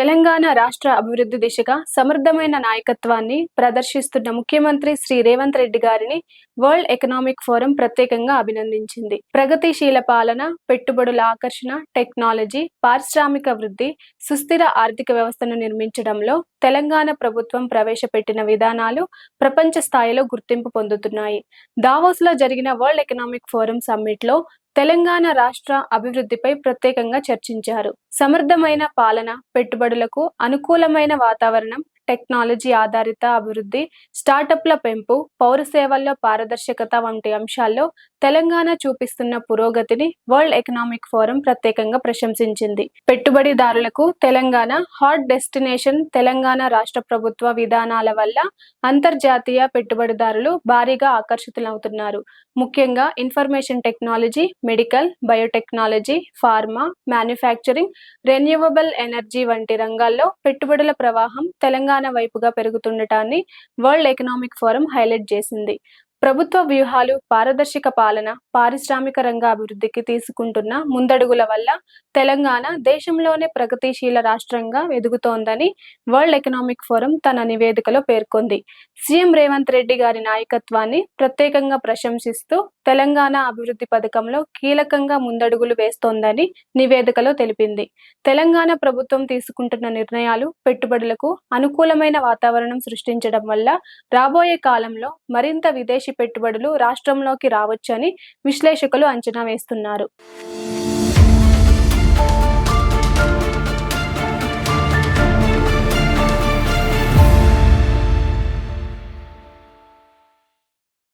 తెలంగాణ రాష్ట్ర అభివృద్ధి దిశగా సమర్థమైన నాయకత్వాన్ని ప్రదర్శిస్తున్న ముఖ్యమంత్రి శ్రీ రేవంత్ రెడ్డి గారిని వరల్డ్ ఎకనామిక్ ఫోరం ప్రత్యేకంగా అభినందించింది. ప్రగతిశీల పాలన పెట్టుబడుల ఆకర్షణ టెక్నాలజీ పారిశ్రామిక వృద్ధి సుస్థిర ఆర్థిక వ్యవస్థను నిర్మించడంలో తెలంగాణ ప్రభుత్వం ప్రవేశపెట్టిన విధానాలు ప్రపంచ స్థాయిలో గుర్తింపు పొందుతున్నాయి. దావోస్లో జరిగిన వరల్డ్ ఎకనామిక్ ఫోరం సమ్మిట్లో తెలంగాణ రాష్ట్ర అభివృద్ధిపై ప్రత్యేకంగా చర్చించారు. సమర్థమైన పాలన పెట్టుబడులకు అనుకూలమైన వాతావరణం టెక్నాలజీ ఆధారిత అభివృద్ధి స్టార్టప్ల పెంపు పౌర సేవల్లో పారదర్శకత వంటి అంశాల్లో తెలంగాణ చూపిస్తున్న పురోగతిని వరల్డ్ ఎకనామిక్ ఫోరం ప్రత్యేకంగా ప్రశంసించింది. పెట్టుబడిదారులకు తెలంగాణ హాట్ డెస్టినేషన్ తెలంగాణ రాష్ట్ర ప్రభుత్వ విధానాల వల్ల అంతర్జాతీయ పెట్టుబడిదారులు భారీగా ఆకర్షితులవుతున్నారు. ముఖ్యంగా information technology medical biotechnology pharma manufacturing renewable energy వంటి రంగాల్లో పెట్టుబడుల ప్రవాహం తెలంగాణ వైపుగా పెరుగుతుండటాన్ని వరల్డ్ ఎకనామిక్ ఫోరం హైలైట్ చేసింది. ప్రభుత్వ వ్యూహాలు పారదర్శక పాలన పారిశ్రామిక రంగ అభివృద్ధికి తీసుకుంటున్న ముందడుగుల వల్ల తెలంగాణ దేశంలోనే ప్రగతిశీల రాష్ట్రంగా ఎదుగుతోందని వరల్డ్ ఎకనామిక్ ఫోరం తన నివేదికలో పేర్కొంది. సీఎం రేవంత్ రెడ్డి గారి నాయకత్వాన్ని ప్రత్యేకంగా ప్రశంసిస్తూ తెలంగాణ అభివృద్ధి పథకంలో కీలకంగా ముందడుగులు వేస్తోందని నివేదికలో తెలిపింది. తెలంగాణ ప్రభుత్వం తీసుకుంటున్న నిర్ణయాలు పెట్టుబడులకు అనుకూలమైన వాతావరణం సృష్టించడం వల్ల రాబోయే కాలంలో మరింత విదేశీ పెట్టుబడులు రాష్ట్రంలోకి రావచ్చని విశ్లేషకులు అంచనా వేస్తున్నారు.